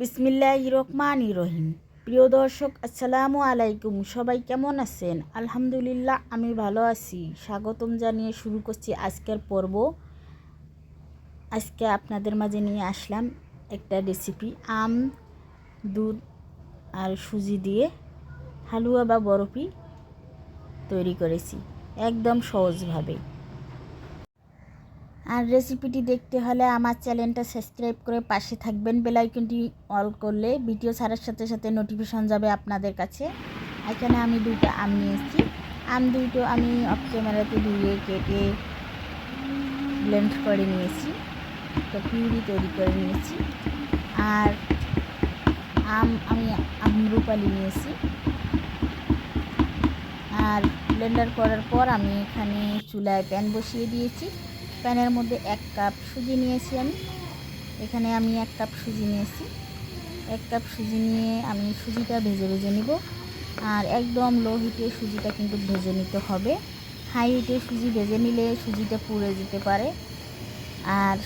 বিসমিল্লাহ রহমান রহিম। প্রিয় দর্শক, আসসালামু আলাইকুম। সবাই কেমন আছেন? আলহামদুলিল্লাহ, আমি ভালো আছি। স্বাগতম জানিয়ে শুরু করছি আজকের পর্ব। আজকে আপনাদের মাঝে নিয়ে আসলাম একটা রেসিপি আম, দুধ আর সুজি দিয়ে হালুয়া বা বরফি তৈরি করেছি, একদম সহজভাবে। আর রেসিপিটি দেখতে হলে আমার চ্যানেলটা সাবস্ক্রাইব করে পাশে থাকবেন। বেলাইকনটি অল করলে ভিডিও ছাড়ার সাথে সাথে নোটিফিকেশন যাবে আপনাদের কাছে। এখানে আমি দুটো আম নিয়েছি। আম দুটো আমি অফ ক্যামেরাতে ধুয়ে কেটে ব্লেন্ড করে নিয়েছি। তো পিউরি তৈরি করে নিয়েছি। আর আম, আমি আমরুপালি নিয়েছি। আর ব্লেন্ডার করার পর আমি এখানে চুলায় প্যান বসিয়ে দিয়েছি। প্যানের মধ্যে এক কাপ সুজি নিয়েছি আমি। এখানে আমি এক কাপ সুজি নিয়েছি। এক কাপ সুজি নিয়ে আমি সুজিটা ভেজে ভেজে নিব। আর একদম লো হিটে সুজিটা কিন্তু ভেজে নিতে হবে। হাই হিটে সুজি ভেজে নিলে সুজিটা পুড়ে যেতে পারে। আর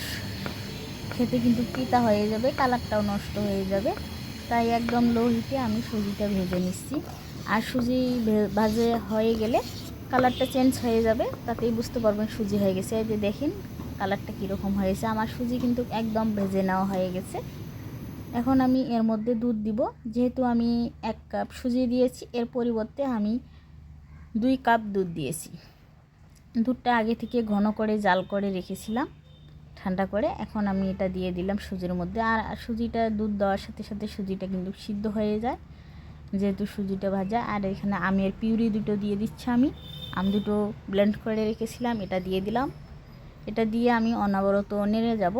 খেতে কিন্তু পিতা হয়ে যাবে, কালারটাও নষ্ট হয়ে যাবে। তাই একদম লো হিটে আমি সুজিটা ভেজে নিচ্ছি। আর সুজি ভাজে হয়ে গেলে কালারটা চেঞ্জ হয়ে যাবে, তাতেই বুঝতে পারবেন সুজি হয়ে গেছে। এই যে দেখেন, কালারটা কীরকম হয়েছে। আমার সুজি কিন্তু একদম ভেজে নেওয়া হয়ে গেছে। এখন আমি এর মধ্যে দুধ দিব। যেহেতু আমি এক কাপ সুজি দিয়েছি, এর পরিবর্তে আমি দুই কাপ দুধ দিয়েছি। দুধটা আগে থেকে ঘন করে জাল করে রেখেছিলাম, ঠান্ডা করে। এখন আমি এটা দিয়ে দিলাম সুজির মধ্যে। আর সুজিটা দুধ দেওয়ার সাথে সাথে সুজিটা কিন্তু সিদ্ধ হয়ে যায়। যেহেতু সুজিটা ভাজা, আর এখানে আমের পিউরি দুটো দিয়ে দিচ্ছি আমি। আম দুটো ব্লেন্ড করে রেখেছিলাম, এটা দিয়ে দিলাম। এটা দিয়ে আমি অনবরত নেড়ে যাব।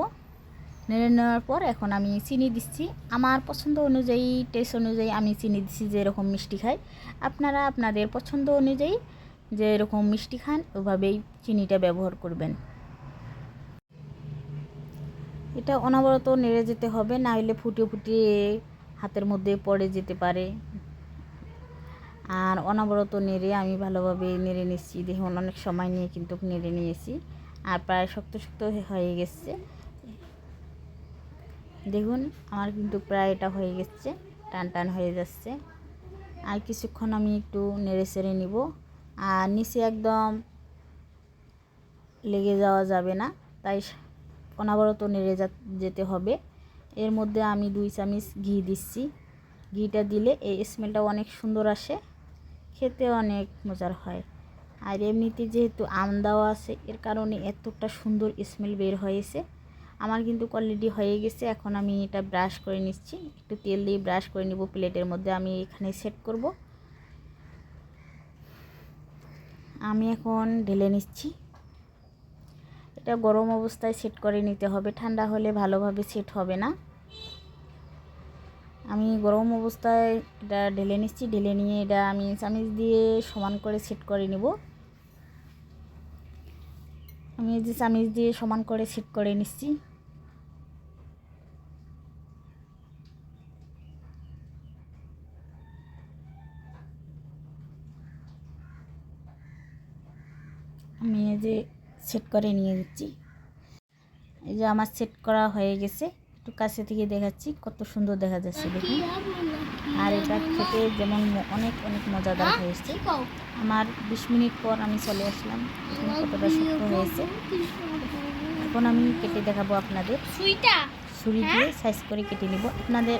নেড়ে নেওয়ার পর এখন আমি চিনি দিচ্ছি। আমার পছন্দ অনুযায়ী টেস্ট অনুযায়ী আমি চিনি দিচ্ছি যে এরকম মিষ্টি খাই আপনারা আপনাদের পছন্দ অনুযায়ী যে এরকম মিষ্টি খান, ওভাবেই চিনিটা ব্যবহার করবেন। এটা অনবরত নেড়ে যেতে হবে, না হলে ফুটিয়ে ফুটিয়ে হাতের মধ্যে পড়ে যেতে পারে। আর অনবরত নেড়ে আমি ভালোভাবে নেড়ে নিচ্ছি। দেখুন, অনেক সময় নিয়ে কিন্তু নেড়ে নিয়েছি। আর প্রায় শক্ত শক্ত হয়ে গেছে। দেখুন, আমার কিন্তু প্রায় এটা হয়ে গেছে, টান টান হয়ে যাচ্ছে। আর কিছুক্ষণ আমি একটু নেড়ে সেড়ে নিব। আর নিচে একদম লেগে যাওয়া যাবে না, তাই অনাবরত নেড়ে যা, যেতে হবে। এর মধ্যে আমি দুই চামচ ঘি দিচ্ছি। ঘিটা দিলে এই স্মেলটা অনেক সুন্দর আসে। খেতে অনেক মজার হয়। আর এমনিতে যেহেতু আম দেওয়া আছে, এর কারণে এতটা সুন্দর স্মেল বের হয়েছে। আমার কিন্তু অলরেডি হয়ে গেছে, এখন আমি এটা ব্রাশ করে নিচ্ছি। একটু তেল দিয়ে ব্রাশ করে নিব প্লেটের মধ্যে, আমি এখানে সেট করব। আমি এখন ঢেলে নিচ্ছি। এটা গরম অবস্থায় সেট করে নিতে হবে, ঠান্ডা হলে ভালোভাবে সেট হবে না। আমি গরম অবস্থায় এটা ঢেলে নিচ্ছি, ঢেলে নিয়ে এটা আমি চামিচ দিয়ে সমান করে সেট করে নিব। আমি যে চামিচ দিয়ে সমান করে সেট করে নিচ্ছি। আমি এই যে সেট করে নিয়ে যাচ্ছি এই যে আমার সেট করা হয়ে গেছে। একটু কাছে থেকে দেখাচ্ছি কত সুন্দর দেখা যাচ্ছে দেখুন। আর এটা খেতে যেমন অনেক অনেক মজাদার হয়েছে। আমার বিশ মিনিট পর আমি চলে আসলাম কতটা শক্ত হয়েছে। এখন আমি কেটে দেখাবো আপনাদের। ছুরি দিয়ে সাইজ করে কেটে নিব। আপনাদের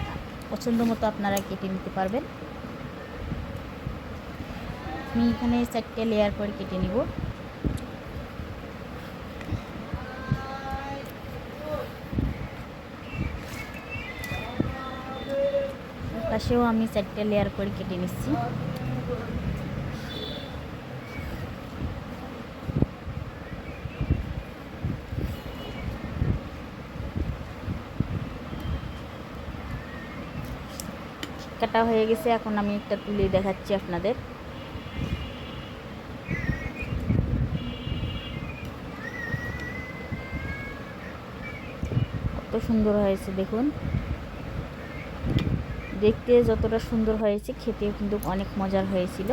পছন্দ মতো আপনারা কেটে নিতে পারবেন। আমি এখানে চারটে লেয়ার করে কেটে নিব। পাশেও আমি চারটে লেয়ার করে কেটে নিচ্ছি। কাটা হয়ে গেছে, এখন আমি একটা তুলে দেখাচ্ছি আপনাদের। কত সুন্দর হয়েছে, দেখুন। দেখতে যতটা সুন্দর হয়েছে, খেতেও কিন্তু অনেক মজার হয়েছিল।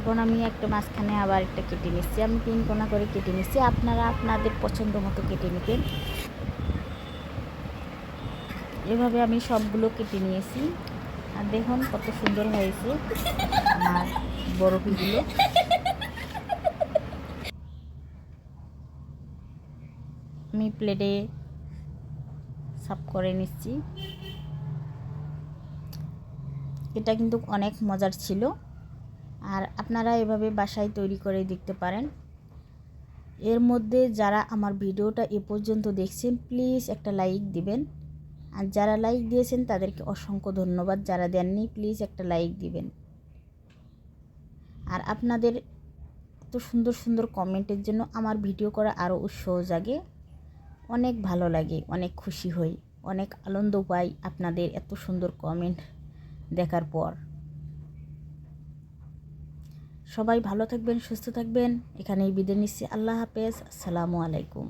এখন আমি একটা মাঝখানে আবার একটা কেটে নিচ্ছি। আমি তিন কোনা করে কেটে নিচ্ছি। আপনারা আপনাদের পছন্দ মতো কেটে নেবেন। এভাবে আমি সবগুলো কেটে নিয়েছি। আর দেখুন কত সুন্দর হয়েছে আমার বরফিগুলো আমি প্লেটে সাফ করে নিচ্ছি। এটা কিন্তু অনেক মজার ছিল। আর আপনারা এভাবে বাসায় তৈরি করে দেখতে পারেন। এর মধ্যে যারা আমার ভিডিওটা এ পর্যন্ত দেখছেন, প্লিজ একটা লাইক দিবেন। আর যারা লাইক দিয়েছেন, তাদেরকে অসংখ্য ধন্যবাদ। যারা দেননি, প্লিজ একটা লাইক দিবেন। আর আপনাদের এত সুন্দর সুন্দর কমেন্টের জন্য আমার ভিডিও করা আরও উৎসাহ জাগে। অনেক ভালো লাগে, অনেক খুশি হই, অনেক আনন্দ পাই আপনাদের এত সুন্দর কমেন্ট। দেখার পর। সবাই ভালো থাকবেন সুস্থ থাকবেন। এখানেই বিদায় নিচ্ছি। আল্লাহ হাফেজ। আসসালামু আলাইকুম।